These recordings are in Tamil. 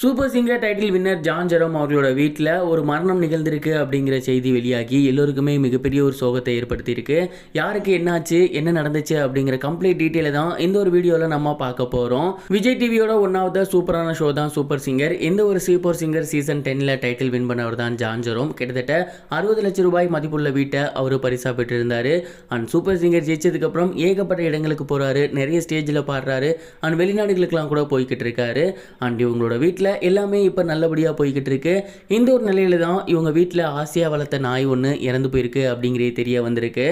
Super singer title winner John Jerome அவர்களோட வீட்டில் ஒரு மரணம் நிகழ்ந்திருக்கு அப்படிங்கிற செய்தி வெளியாகி எல்லோருக்குமே மிகப்பெரிய ஒரு சோகத்தை ஏற்படுத்தியிருக்கு. யாருக்கு என்னாச்சு என்ன நடந்துச்சு அப்படிங்கிற கம்ப்ளீட் டீட்டெயிலை தான் இந்த ஒரு வீடியோவில் நம்ம பார்க்க போகிறோம் விஜய் டிவியோட ஒன் ஆஃப் த சூப்பரான ஷோ தான் சூப்பர் சிங்கர். இந்த ஒரு சூப்பர் சிங்கர் சீசன் டென்னில் டைட்டில் வின் பண்ணவர் தான் ஜான் ஜெரோம். கிட்டத்தட்ட அறுபது லட்சம் ரூபாய் மதிப்புள்ள வீட்டை அவர் பரிசா பெற்றிருந்தார். அண்ட் சூப்பர் சிங்கர் ஜெயிச்சதுக்கப்புறம் ஏகப்பட்ட இடங்களுக்கு போகிறாரு நிறைய ஸ்டேஜில் பாடுறாரு. அண்ட் வெளிநாடுகளுக்கெல்லாம் கூட போய்கிட்டு இருக்காரு. அண்ட் இவங்களோட வீட்டில் எல்லாமே இப்போ நல்லபடியாக போய்கிட்டு இருக்கு. இந்த ஒரு நிலையில தான் இவங்க வீட்டில் ஆசையாக வளர்த்த நாய் ஒன்று இறந்து போயிருக்கு அப்படிங்கிறே தெரிய வந்திருக்கு.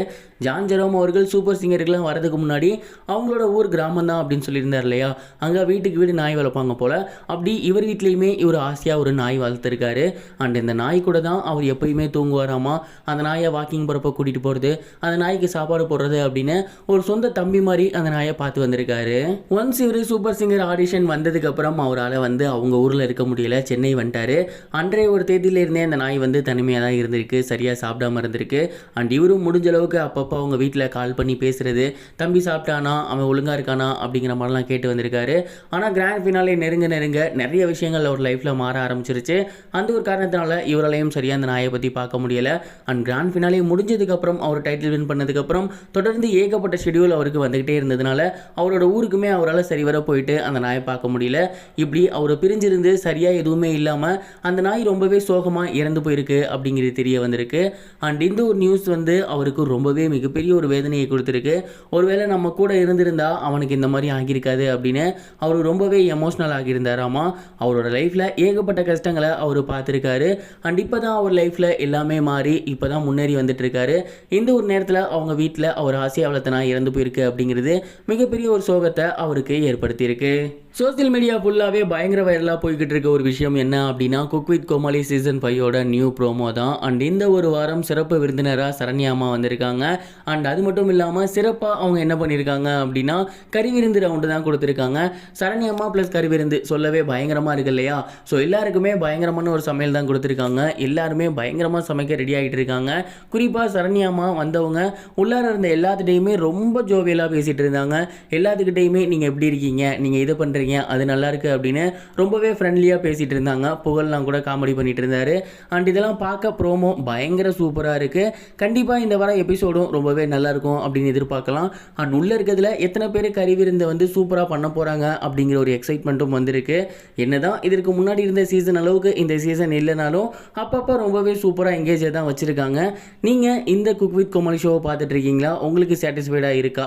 ஜான் ஜெரோம் அவர்கள் சூப்பர் சிங்கருக்குலாம் வரதுக்கு முன்னாடி அவங்களோட ஊர் கிராமம் தான் அப்படின்னு சொல்லியிருந்தார் இல்லையா? அங்கே வீட்டுக்கு வீடு நாய் வளர்ப்பாங்க போல். அப்படி இவர் வீட்லேயுமே இவர் ஆசையாக ஒரு நாய் வளர்த்துருக்காரு. அண்ட் இந்த நாய் கூட தான் அவர் எப்பயுமே தூங்குவாராமா? அந்த நாயை வாக்கிங் போகிறப்ப கூட்டிகிட்டு போகிறது அந்த நாய்க்கு சாப்பாடு போடுறது அப்படின்னு ஒரு சொந்த தம்பி மாதிரி அந்த நாயை பார்த்து வந்திருக்காரு. ஒன்ஸ் இவர் சூப்பர் சிங்கர் ஆடிஷன் வந்ததுக்கப்புறம் அவரால் வந்து அவங்க ஊரில் இருக்க முடியல. சென்னை வந்துட்டார். அன்றைய ஒரு தேதியிலேருந்தே அந்த நாய் வந்து தனிமையாக தான் இருந்திருக்கு. சரியாக சாப்பிடாம இருந்திருக்கு. அண்ட் இவரும் முடிஞ்ச அளவுக்கு அப்பப்போ அவங்க வீட்டில் கால் பண்ணி பேசுகிறது தம்பி சாப்பிட்டானா? அவன் ஒழுங்காக இருக்கானா? அப்படிங்கிற மாதிரிலாம் கேட்டு வந்திருக்காரு. ஆனால் கிராண்ட் ஃபினாலே நெருங்க நெருங்க நிறைய விஷயங்கள் அவர் லைஃப்பில் மாற ஆரம்பிச்சிருச்சு. அந்த ஒரு காரணத்தினால இவராலையும் சரியாக அந்த நாயை பற்றி பார்க்க முடியலை. அண்ட் கிராண்ட் ஃபினாலே முடிஞ்சதுக்கப்புறம் அவர் டைட்டில் வின் பண்ணதுக்கப்புறம் தொடர்ந்து ஏகப்பட்ட ஷெடியூல் அவருக்கு வந்துக்கிட்டே இருந்ததுனால அவரோட ஊருக்குமே அவரால் சரிவர போயிட்டு அந்த நாயை பார்க்க முடியல. இப்படி அவரை பிரிஞ்சிருந்து சரியாக எதுவுமே இல்லாமல் அந்த நாய் ரொம்பவே சோகமாக இறந்து போயிருக்கு அப்படிங்கிறது தெரிய வந்திருக்கு. அண்ட் இந்த ஒரு நியூஸ் வந்து அவருக்கு ரொம்பவே மிகப்பெரிய ஒரு வேதனையை கொடுத்துருக்கு. ஒருவேளை நம்ம கூட இருந்திருந்தா அவனுக்கு இந்த மாதிரி ஆகியிருக்காது அப்படின்னு அவர் ரொம்பவே எமோஷ்னல் ஆகியிருந்தாராமா அவரோட லைஃப்பில் ஏகப்பட்ட கஷ்டங்களை அவர் பார்த்துருக்காரு. அண்ட் இப்போ தான் அவர் லைஃப்பில் எல்லாமே மாறி இப்போ தான் முன்னேறி வந்துட்டு இருக்காரு இந்த ஒரு நேரத்தில் அவங்க வீட்டில் அவர் ஆசையாக வளர்த்தனா இறந்து போயிருக்கு அப்படிங்கிறது மிகப்பெரிய ஒரு சோகத்தை அவருக்கு ஏற்படுத்தியிருக்கு. சோசியல் மீடியா ஃபுல்லாகவே பயங்கர வைரலாக போய்கிட்டு இருக்க ஒரு விஷயம் என்ன அப்படின்னா குக் வித் கோமாளி சீசன் ஃபைவோட நியூ ப்ரோமோ தான். அண்ட் இந்த ஒரு வாரம் சிறப்பு விருந்தினராக சரண்யாமா வந்திருக்காங்க. அண்ட் அது மட்டும் இல்லாமல் சிறப்பாக அவங்க என்ன பண்ணியிருக்காங்க அப்படின்னா கறி விருந்து ரவுண்டு தான் கொடுத்துருக்காங்க. சரண்யாமா ப்ளஸ் கறி விருந்து சொல்லவே பயங்கரமாக இருக்கு இல்லையா? ஸோ எல்லாருக்குமே பயங்கரமான ஒரு சமையல் தான் கொடுத்துருக்காங்க. எல்லாருமே பயங்கரமாக சமைக்க ரெடி ஆகிட்டு இருக்காங்க. குறிப்பாக சரண்யாமா வந்தவங்க உள்ளார இருந்த எல்லாத்துட்டையுமே ரொம்ப ஜோவியலாக பேசிகிட்டு இருந்தாங்க. எல்லாத்துக்கிட்டையுமே நீங்கள் எப்படி இருக்கீங்க? நீங்கள் இதை பண்ணுறீங்க அது நல்லா இருக்குது அப்படின்னு ரொம்பவே ஃப்ரெண்ட்லியாக பேசிகிட்டு இருந்தாங்க. புகழ்லாம் கூட காமெடி பண்ணிட்டு இருந்தாரு. அண்ட் இதெல்லாம் பார்க்க ப்ரோமோ பயங்கர சூப்பராக இருக்குது கண்டிப்பாக இந்த வர எபிசோடும் ரொம்பவே நல்லாயிருக்கும் அப்படின்னு எதிர்பார்க்கலாம். அண்ட் உள்ளே இருக்கிறதுல எத்தனை பேர் கறி விருந்தை வந்து சூப்பராக பண்ண போகிறாங்க அப்படிங்கிற ஒரு எக்ஸைட்மெண்ட்டும் வந்திருக்கு. என்ன தான் இதற்கு முன்னாடி இருந்த சீசன் அளவுக்கு இந்த சீசன் இல்லைனாலும் அப்பப்போ ரொம்பவே சூப்பராக எங்கேஜாக தான் வச்சுருக்காங்க. நீங்கள் இந்த குக் வித் கோமாளி ஷோவை பார்த்துட்ருக்கீங்களா உங்களுக்கு சாட்டிஸ்ஃபைடாக இருக்கா?